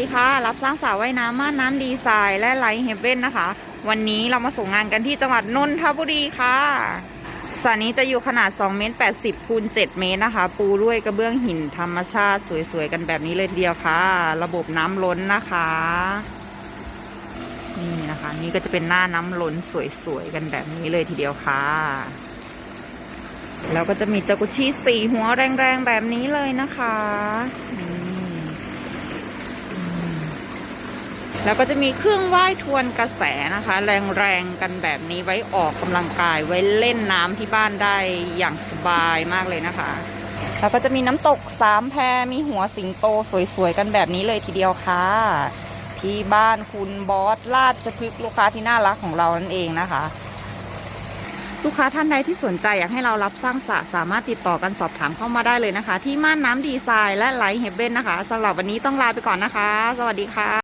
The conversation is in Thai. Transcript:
สวัสดีค่ะ รับสร้างสระว่ายน้ำม่านน้ำดีไซน์และไลท์เฮเว่นนะคะ วันนี้เรามาส่งงานกันที่จังหวัดนนทบุรีค่ะสระนี้จะอยู่ขนาด2เมตร80คูณ7เมตรนะคะ ปูด้วยกระเบื้องหินธรรมชาติสวยๆ กันแบบนี้เลยทีเดียวค่ะ ระบบน้ำล้นนะคะ นี่นะคะ นี่ก็จะเป็นหน้าน้ำล้นสวยๆ กันแบบนี้เลยทีเดียวค่ะ แล้วก็จะมีจากุชิสีหัวแรงๆ แบบนี้เลยนะคะนี่ แล้วก็จะมีเครื่องว่ายทวนกระแสนะคะ แรงๆกันแบบนี้ไว้ออกกำลังกายไว้เล่นน้ำที่บ้านได้อย่างสบายมากเลยนะคะ แล้วก็จะมีน้ำตกสามแพมีหัวสิงโตสวยๆกันแบบนี้เลยทีเดียวค่ะ ที่บ้านคุณบอสราชพฤกลูกค้าที่น่ารักของเรานั่นเองนะคะลูกค้าท่านใดที่สนใจอยากให้เรารับสร้างสระสามารถติดต่อกันสอบถามเข้ามาได้เลยนะคะ ที่ม่านน้ำดีไซน์และไลท์เฮเบนนะคะสำหรับวันนี้ต้องลาไปก่อนนะคะ สวัสดีค่ะ